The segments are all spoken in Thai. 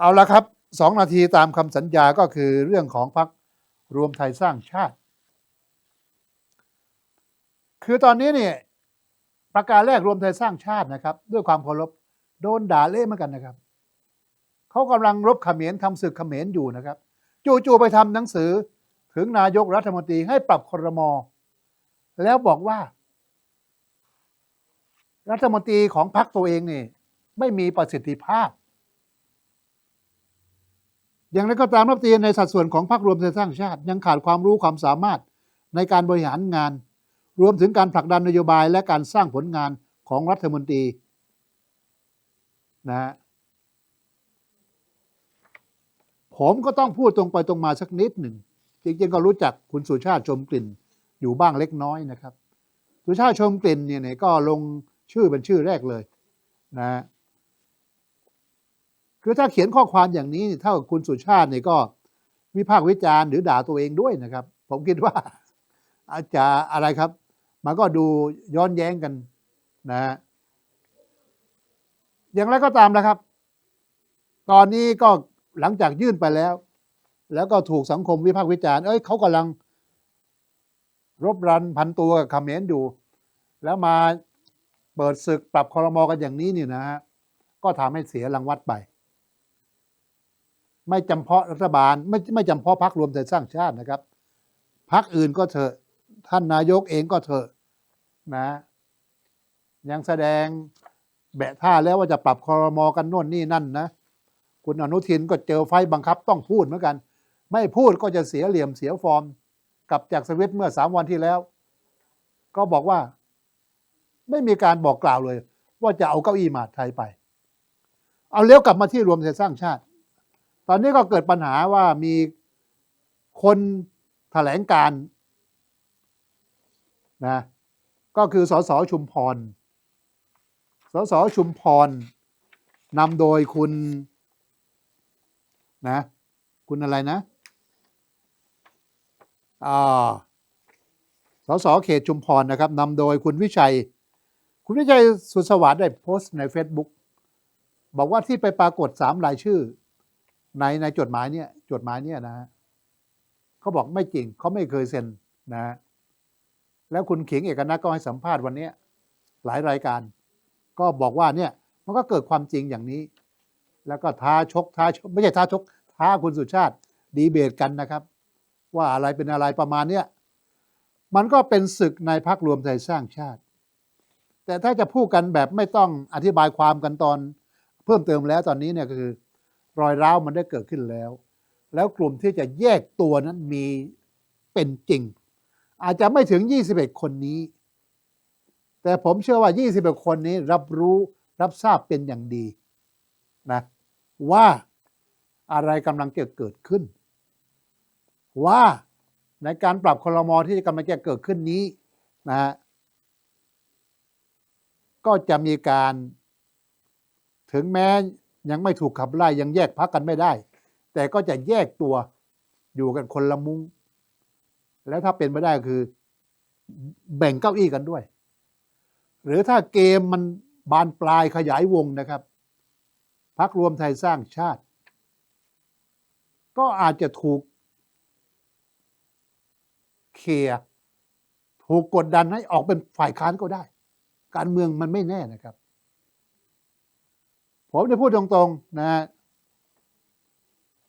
เอาละครับสองนาทีตามคำสัญญาก็คือเรื่องของพรรครวมไทยสร้างชาติ คือตอนนี้เนี่ยประกาศแรกรวมไทยสร้างชาตินะครับ ด้วยความเคารพโดนด่าเละเหมือนกันนะครับเขากำลังรบเขมรทำศึกเขมรอยู่นะครับ จู่ๆไปทำหนังสือถึงนายกรัฐมนตรีให้ปรับครมแล้วบอกว่า รัฐมนตรีของพรรคตัวเองนี่ไม่มีประสิทธิภาพ อย่างไรก็ตามรัฐมนตรีในสัดส่วนของพรรครวมไทยสร้างชาติ ยังขาดความรู้ความสามารถในการบริหารงาน รวมถึงการผลักดันนโยบายและการสร้างผลงานของรัฐมนตรีนะฮะผมก็ต้องพูดตรงไปตรงมาสักนิดหนึ่งจริงๆก็รู้จักคุณสุชาติชมกลิ่นอยู่บ้างเล็กน้อยนะครับ สุชาติชมกลิ่นเนี่ยก็ลงชื่อเป็นชื่อแรกเลยนะฮะ คือถ้าเขียนข้อความอย่างนี้เท่ากับคุณสุชาติเนี่ยก็วิพากษ์วิจารณ์หรือด่าตัวเองด้วยนะครับ ผมคิดว่าอาจจะอะไรครับ มันก็ดูย้อนแย้งกันนะฮะอย่างไรก็ตามนะครับ ตอนนี้ก็หลังจากยื่นไปแล้ว แล้วก็ถูกสังคมวิพากษ์วิจารณ์เอ้ยเขากำลัง รบรันพันตัวกับเขมรอยู่ แล้วมาเปิดศึกปรับคอรมอกันอย่างนี้เนี่ยนะฮะก็ทำให้เสียรางวัดไป ไม่จำเพาะรัฐบาล ไม่ไม่จำเพาะพรรครวมไทยสร้างชาตินะครับพรรคอื่นก็เถอะท่านนายกเองก็เถอะนะ ยังแสดงแบะท่าแล้วว่าจะปรับคอรมอกันโน่นนี่นั่นนะ คุณอนุทินก็เจอไฟบังคับต้องพูดเหมือนกัน ไม่พูดก็จะเสียเหลี่ยมเสียฟอร์มกลับจากสวิตเมื่อสามวันที่แล้ว ก็บอกว่า ไม่มีการบอกกล่าวเลย ว่าจะเอาเก้าอี้มาดไทยไป เอาเลี้ยวกลับมาที่รวมไทยสร้างชาติ ตอนนี้ก็เกิดปัญหาว่ามีคนแถลงการนะก็คือสสชุมพร สสชุมพรนำโดยคุณนะคุณอะไรนะอ่าสสเขตชุมพรนะครับนำโดยคุณวิชัย คุณวิชัยสุสวัสดิ์ได้โพสต์ใน Facebook บอกว่าที่ไปปรากฏสามรายชื่อ ในในจดหมายเนี่ยจดหมายเนี่ยนะฮะเขาบอกไม่จริงเขาไม่เคยเซ็นนะฮะแล้วคุณขิงเอกนัทก็ให้สัมภาษณ์วันนี้หลายรายการ ก็บอกว่าเนี่ยมันก็เกิดความจริงอย่างนี้ แล้วก็ท้าชกท้าชกไม่ใช่ท้าชก ท้าคุณสุชาติดีเบตกันนะครับ ว่าอะไรเป็นอะไรประมาณเนี้ยมันก็เป็นศึกในพักรวมไทยสร้างชาติ แต่ถ้าจะพูดกันแบบไม่ต้องอธิบายความกันตอน เพิ่มเติมแล้วตอนนี้เนี่ยก็คือ รอยร้าวมันได้เกิดขึ้นแล้ว แล้วกลุ่มที่จะแยกตัวนั้นมีเป็นจริง อาจจะไม่ถึง 21 คนนี้ แต่ผมเชื่อว่า 21 คนนี้รับรู้รับทราบเป็นอย่างดีนะว่าอะไรกำลังจะเกิดขึ้น ว่าในการปรับคลมอที่กำลังจะเกิดขึ้นนี้นะฮะก็จะมีการถึงแม้ ยังไม่ถูกขับไล่ยังแยกพักกันไม่ได้ แต่ก็จะแยกตัวอยู่กันคนละมุง้งแล้วถ้าเป็นไม่ได้คือ แบ่งเก้าอี้กันด้วย หรือถ้าเกมมันบานปลายขยายวงนะครับพักรวมไทยสร้างชาติ ก็อาจจะถูกเคลียถูกกดดันให้ออกเป็นฝ่ายค้านก็ได้ การเมืองมันไม่แน่นะครับ ผมจะพูดตรงๆนะ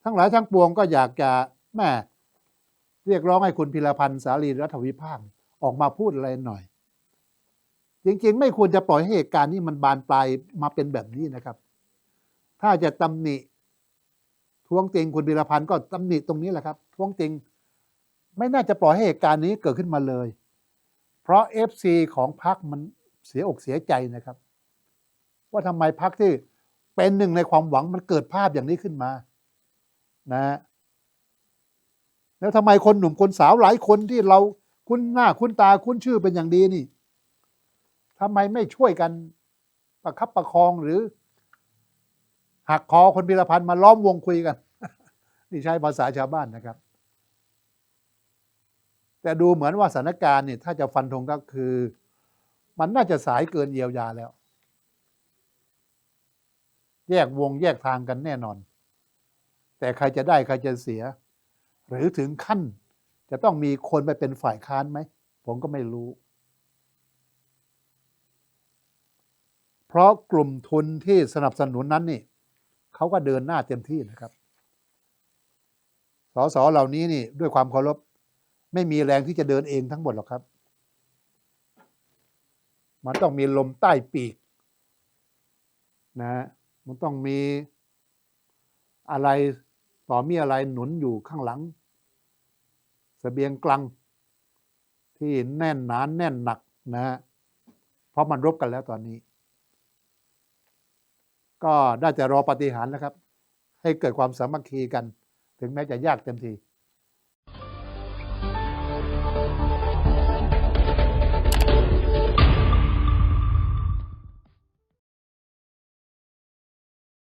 ทั้งหลายทั้งปวงก็อยากจะแม่เรียกร้องให้คุณพิรพันธ์สาลีรัฐวิภาคออกมาพูดอะไรหน่อย จริงๆ ไม่ควรจะปล่อยให้เหตุการณ์นี้มันบานปลายมาเป็นแบบนี้นะครับ ถ้าจะตำหนิทวงติงคุณพิรพันธ์ก็ตำหนิตรงนี้แหละครับทวงติงไม่น่าจะปล่อยให้เหตุการณ์นี้เกิดขึ้นมาเลย เพราะ FC ของพรรคมันเสียอกเสียใจนะครับ ว่าทำไมพรรคที่ เป็นหนึ่งในความหวังมันเกิดภาพอย่างนี้ขึ้นมานะฮะแล้วทำไมคนหนุ่มคนสาวหลายคนที่เราคุ้นหน้าคุ้นตาคุ้นชื่อเป็นอย่างดีนี่ทำไมไม่ช่วยกันประคับประคองหรือ หักคอคนพิรพันธ์มาล้อมวงคุยกัน นี่ใช้ภาษาชาวบ้านนะครับ แต่ดูเหมือนว่าสถานการณ์เนี่ยถ้าจะฟันธงก็คือ มันน่าจะสายเกินเยียวยาแล้ว แยกวงแยกทางกันแน่นอน แต่ใครจะได้ใครจะเสีย หรือถึงขั้น จะต้องมีคนไปเป็นฝ่ายค้านไหม ผมก็ไม่รู้ เพราะกลุ่มทุนที่สนับสนุนนั้นนี่เขาก็เดินหน้าเต็มที่นะครับสสเหล่านี้นี่ด้วยความเคารพไม่มีแรงที่จะเดินเองทั้งหมดหรอกครับ มันต้องมีลมใต้ปีกนะฮะ มันต้องมีอะไรต่อมีอะไรหนุนอยู่ข้างหลังสเสบียงกลังที่แน่นหนานแน่นหนักนะฮะเพราะมันรบกันแล้วตอนนี้ ก็ได้จะรอปฏิหารนะครับ ให้เกิดความสามัคคีกัน ถึงแม้จะยากเต็มที